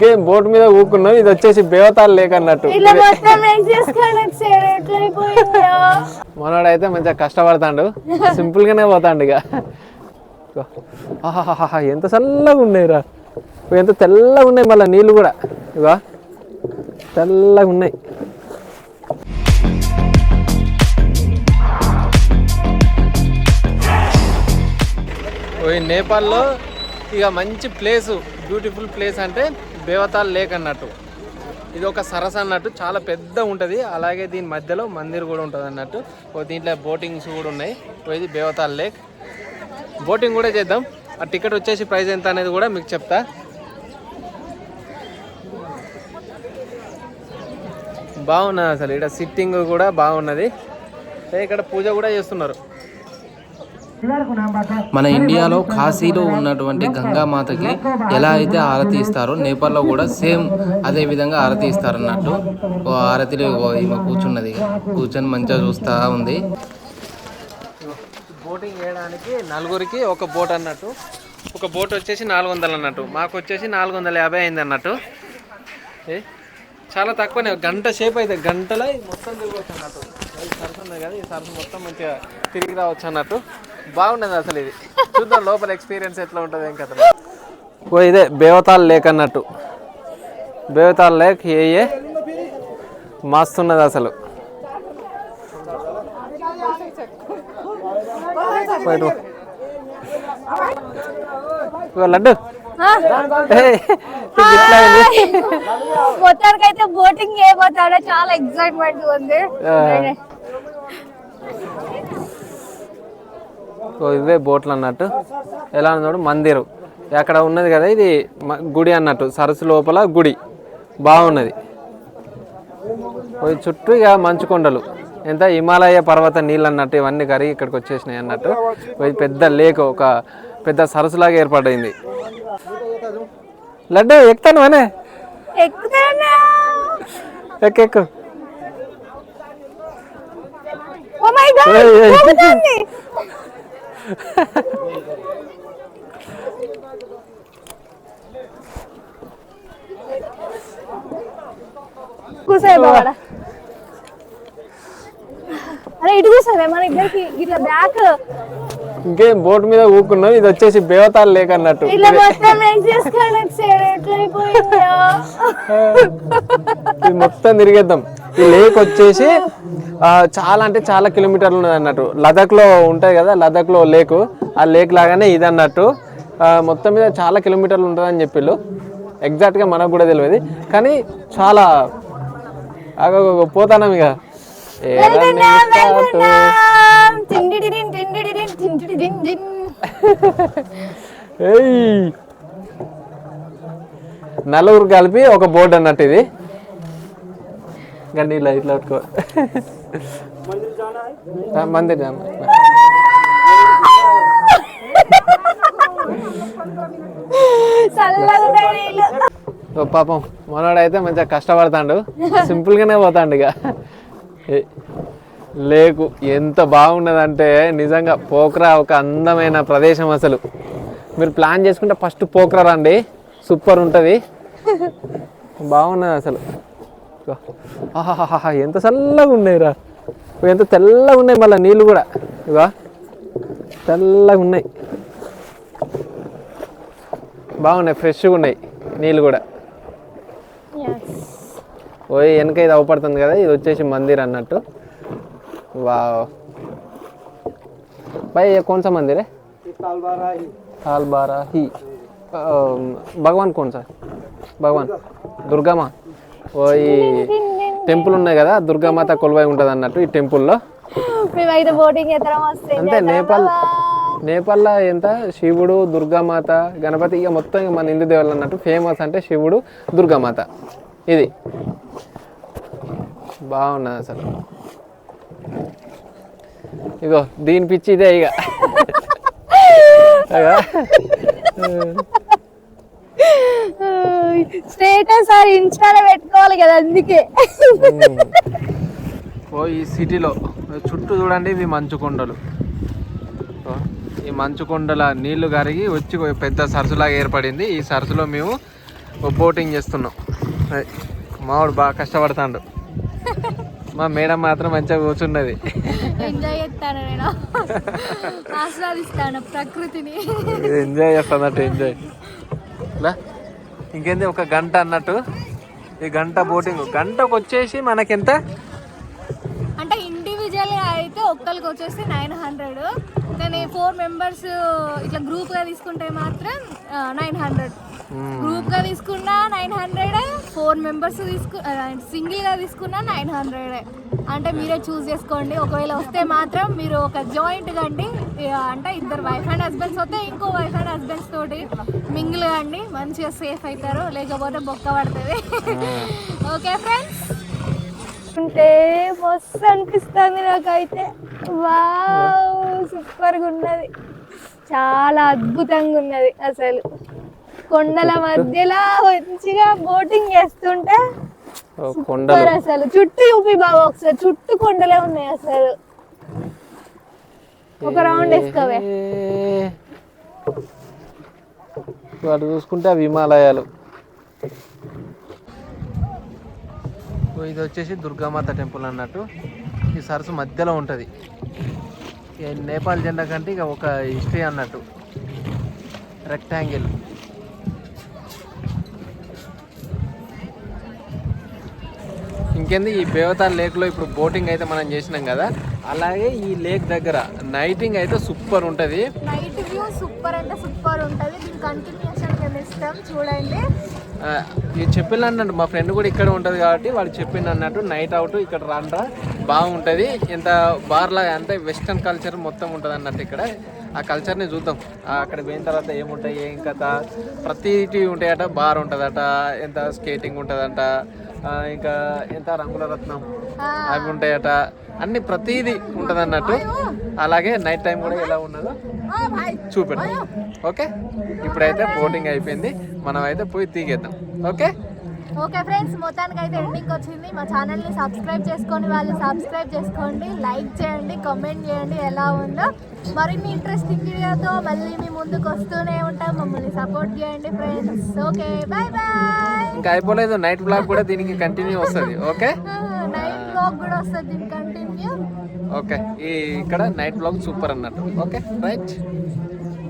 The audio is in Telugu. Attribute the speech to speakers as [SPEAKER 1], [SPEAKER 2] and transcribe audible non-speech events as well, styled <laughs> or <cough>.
[SPEAKER 1] గేమ్ బోట్ మీద ఊకున్నాం ఇది వచ్చేసి బేవతాలు లేక అన్నట్టు మనోడైతే మంచిగా కష్టపడతాడు సింపుల్ గానే పోతాడు ఇక ఎంత చల్లగా ఉన్నాయిరా ఎంత తెల్లగా ఉన్నాయి మళ్ళీ నీళ్ళు కూడా ఇవా తెల్లగా ఉన్నాయి నేపాల్లో ఇక మంచి ప్లేసు బ్యూటిఫుల్ ప్లేస్ అంటే బేవతాల్ లేక్ అన్నట్టు. ఇది ఒక సరస్సు అన్నట్టు చాలా పెద్ద ఉంటుంది. అలాగే దీని మధ్యలో మందిర్ కూడా ఉంటుంది అన్నట్టు. దీంట్లో బోటింగ్స్ కూడా ఉన్నాయి. ఇది బేవతాల్ లేక్. బోటింగ్ కూడా చేద్దాం. ఆ టికెట్ వచ్చేసి ప్రైస్ ఎంత అనేది కూడా మీకు చెప్తా. బాగున్నది అసలు. ఇక్కడ సిట్టింగ్ కూడా బాగున్నది. ఇక్కడ పూజ కూడా చేస్తున్నారు.
[SPEAKER 2] మన ఇండియాలో కాశీలో ఉన్నటువంటి గంగామాతకి ఎలా అయితే ఆరతి ఇస్తారో నేపాల్లో కూడా సేమ్ అదే విధంగా ఆరతి ఇస్తారు అన్నట్టు ఓ ఆరతిలో ఈమె కూర్చున్నది. కూర్చొని మంచిగా చూస్తా ఉంది.
[SPEAKER 1] బోటింగ్ చేయడానికి నలుగురికి ఒక బోట్ అన్నట్టు. ఒక బోట్ వచ్చేసి నాలుగు వందలు అన్నట్టు. మాకు వచ్చేసి నాలుగు వందల యాభై అయింది అన్నట్టు. ఏ? చాలా తక్కువనే గంట సేపు అయితే గంటలో మొత్తం తిరగవచ్చు అన్నట్టు. ఈ ఉంది కదా ఈ సరస్సు మొత్తం మంచిగా తిరిగి రావచ్చు అన్నట్టు. బాగున్నది అసలు ఇది. చూద్దాం లోపల ఎక్స్పీరియన్స్ ఎట్లా ఉంటుంది ఏం కథ ఓ ఇదే బేవతాల్ లేక్ అన్నట్టు. బేవతాల్ లేక్ ఏ ఏ మస్తున్నది అసలు. లడ్డు.
[SPEAKER 3] మొత్తానికైతే బోటింగ్ చేయబోతాడో? చాలా ఎక్సైట్మెంట్ ఉంది
[SPEAKER 1] ఆ. ఓ ఇవే బోట్లు అన్నట్టు. ఎలా ఉన్నాడు మందిరం. అక్కడ ఉన్నది కదా ఇది గుడి అన్నట్టు. సరస్సు లోపల గుడి. బాగున్నది. చుట్టూ ఇక మంచు కొండలు. ఎంత హిమాలయ పర్వత నీళ్ళు అన్నట్టు ఇవన్నీ కరిగి ఇక్కడికి వచ్చేసినాయి అన్నట్టు. పెద్ద లేక్ ఒక పెద్ద సరస్సులాగా ఏర్పాటైంది లడ్డు ఎక్కుతాను అనే?
[SPEAKER 3] ఎక్కుతానా అరే ఇటు కూసావే మన ఇద్దరికి ఇట్లా బ్యాక్.
[SPEAKER 1] ఇంకేం బోట్ మీద ఊకున్నాం ఇది వచ్చేసి బేవతాల్ లేక్ అన్నట్టు. ఇది మొత్తం తిరిగేద్దాం. ఈ లేక్ వచ్చేసి ఆ, చాలా అంటే చాలా కిలోమీటర్లు ఉన్నది అన్నట్టు లదాఖ్లో ఉంటాయి కదా లదాఖ్లో లేక్ ఆ లేక్ లాగానే ఇది అన్నట్టు మొత్తం మీద చాలా కిలోమీటర్లు ఉంటుంది అని చెప్పిళ్ళు ఎగ్జాక్ట్గా మనకు కూడా తెలియదు కానీ చాలా పోతానం ఇక నలుగురు కలిపి ఒక బోర్డు అన్నట్టు ఇది గండి ఇలా ఇట్లా పట్టుకో మందిర్ జానా ఓ పాపం మనోడైతే మంచిగా కష్టపడతాడు. సింపుల్గానే పోతాడు ఇక. ఏ, లేకు ఎంత బాగున్నదంటే నిజంగా పోక్రా ఒక అందమైన ప్రదేశం అసలు. మీరు ప్లాన్ చేసుకుంటే ఫస్ట్ పోక్రా రండి. సూపర్ ఉంటుంది. బాగున్నది అసలు. ఆహాహా ఎంత చల్లగా ఉన్నాయిరా. ఎంత తెల్లగా ఉన్నాయి మళ్ళీ నీళ్ళు కూడా. ఇవా తెల్లగా ఉన్నాయి. బాగున్నాయి ఫ్రెష్గా ఉన్నాయి నీళ్ళు కూడా. ఓయ్ వెనక ఇది అవపడుతుంది కదా ఇది వచ్చేసి మందిర్ అన్నట్టు. వా భాయ్ కోన్సా మందిరే? తాల్బారా హీ భగవాన్ కోన్సా భగవాన్. దుర్గామా ఈ టెంపుల్ ఉన్నాయి కదా దుర్గామాత కొలువై ఉంటుంది అన్నట్టు ఈ టెంపుల్లో.
[SPEAKER 3] మేమైతే బోటింగ్
[SPEAKER 1] అంతే నేపాల్ నేపాల్లో ఎంత? శివుడు దుర్గామాత గణపతి ఇక మొత్తం ఇక మన హిందూ దేవుళ్ళు అన్నట్టు ఫేమస్ అంటే శివుడు దుర్గామాత. ఇది. బాగున్నది అసలు. ఇగో దీని పిచ్చి ఇదే ఇక. <laughs> <laughs>
[SPEAKER 3] స్టేటస్ ఆ ఇన్స్టాలో పెట్టుకోవాలి కదా అందుకే.
[SPEAKER 1] ఓ ఈ సిటీలో చుట్టూ చూడండి ఇవి మంచు కొండలు. ఈ మంచు కొండల నీళ్ళు కరిగి వచ్చి పెద్ద సరస్సులాగా ఏర్పడింది. ఈ సరస్సులో మేము బోటింగ్ చేస్తున్నాం. మావాడు బాగా కష్టపడతాడు. మా మేడం మాత్రం మంచిగా కూర్చున్నది.
[SPEAKER 3] ఎంజాయ్ చేస్తాను నేను. ఆస్వాదిస్తాను ప్రకృతిని.
[SPEAKER 1] ఎంజాయ్ చేస్తున్నట్టు ఎంజాయ్ ఇలా ఇంకేంది ఒక గంట అన్నట్టు. ఈ గంట బోటింగ్. గంటకు వచ్చేసి మనకెంత?
[SPEAKER 3] అంటే ఇండివిజువల్ అయితే ఒక్కరికి వచ్చేసి నైన్ హండ్రెడ్ కానీ ఫోర్ మెంబర్స్ ఇట్లా గ్రూప్గా తీసుకుంటే మాత్రం నైన్ హండ్రెడ్ గ్రూప్గా తీసుకున్నా నైన్ హండ్రెడ్ ఫోర్ మెంబర్స్ తీసుకు సింగిల్గా తీసుకున్నా నైన్ హండ్రెడ్. అంటే మీరే చూస్ చేసుకోండి. ఒకవేళ వస్తే మాత్రం మీరు ఒక జాయింట్ కండి. ఇక అంటే ఇద్దరు వైఫ్ అండ్ హస్బెండ్స్ వస్తే ఇంకో వైఫ్ అండ్ హస్బెండ్స్ తోటి మింగిల్ కండి. మంచిగా సేఫ్ అవుతారు లేకపోతే బొక్క పడుతుంది. Okay friends? ఉంటే మస్తు అనిపిస్తుంది నాకైతే. వావ్ సూపర్గా ఉన్నది చాలా అద్భుతంగా ఉన్నది అసలు. కొండల మధ్యలో మంచిగా బోటింగ్ చేస్తుంటే
[SPEAKER 1] కొండలు.
[SPEAKER 3] అసలు. చుట్టూ చూపి బాబా ఒకసారి చుట్టూ కొండలే ఉన్నాయి అసలు. ఒక రౌండ్ వేసుకోవే.
[SPEAKER 1] వాడు చూసుకుంటే అవి హిమాలయాలు. ఇది వచ్చేసి దుర్గామాత టెంపుల్ అన్నట్టు. ఈ సరస్సు మధ్యలో ఉంటుంది. నేపాల్ జెండా కంటే ఇక ఒక హిస్టరీ అన్నట్టు. రెక్టాంగిల్ ఇంకేంది ఈ బేవతాన్ లేక్లో ఇప్పుడు బోటింగ్ అయితే మనం చేసినాం కదా. అలాగే ఈ లేక్ దగ్గర నైటింగ్ అయితే సూపర్ ఉంటుంది.
[SPEAKER 3] నైట్ వ్యూ సూపర్ అంటే సూపర్ ఉంటుంది. దీని కంటిన్యూషన్ మేము ఇస్తాం చూడండి.
[SPEAKER 1] ఇది చెప్పింది అన్నట్టు మా ఫ్రెండ్ కూడా ఇక్కడ ఉంటుంది కాబట్టి వాడు చెప్పింది అన్నట్టు నైట్ అవుట్ ఇక్కడ రాండ్రా బాగుంటుంది. ఇంత బార్లా అంటే వెస్టర్న్ కల్చర్ మొత్తం ఉంటుంది అన్నట్టు ఇక్కడ. ఆ కల్చర్ని చూద్దాం. అక్కడ పోయిన తర్వాత ఏముంటాయి ఏం కథ? ప్రతిటి ఉంటాయట బార్ ఉంటుందట ఎంత స్కేటింగ్ ఉంటుందంట. ఇంకా ఎంత రంగుల రత్నం? అవి ఉంటాయట. అన్ని ప్రతిదీ ఉంటుంది అన్నట్టు అలాగే నైట్ టైం కూడా ఎలా ఉన్నదో చూపెడతాం ఓకే? ఇప్పుడైతే బోటింగ్ అయిపోయింది. మనం అయితే పోయి తీగేద్దాం. ఓకే?
[SPEAKER 3] ఓకే ఫ్రెండ్స్ మొత్తానికి అయితే ఎండింగ్ వచ్చింది. మా ఛానల్ని సబ్స్క్రైబ్ చేసుకొని వాళ్ళు సబ్స్క్రైబ్ చేసుకోండి. లైక్ చేయండి కామెంట్ చేయండి ఎలా ఉందో. మరిన్ని ఇంట్రెస్టింగ్ వీడియోతో మళ్ళీ మీ ముందుకు వస్తూనే ఉంటాం. మమ్మల్ని సపోర్ట్ చేయండి ఫ్రెండ్స్ ఓకే బాయ్ బాయ్
[SPEAKER 1] ఇంకా అయిపోలేదు. నైట్ బ్లాగ్ కూడా దీనికి కంటిన్యూ వస్తుంది. ఓకే?
[SPEAKER 3] నైట్ బ్లాగ్ కూడా వస్తుంది దీని కంటిన్యూ
[SPEAKER 1] ఓకే. ఈ ఇక్కడ నైట్ బ్లాగ్ సూపర్ అన్నట్టు. Okay right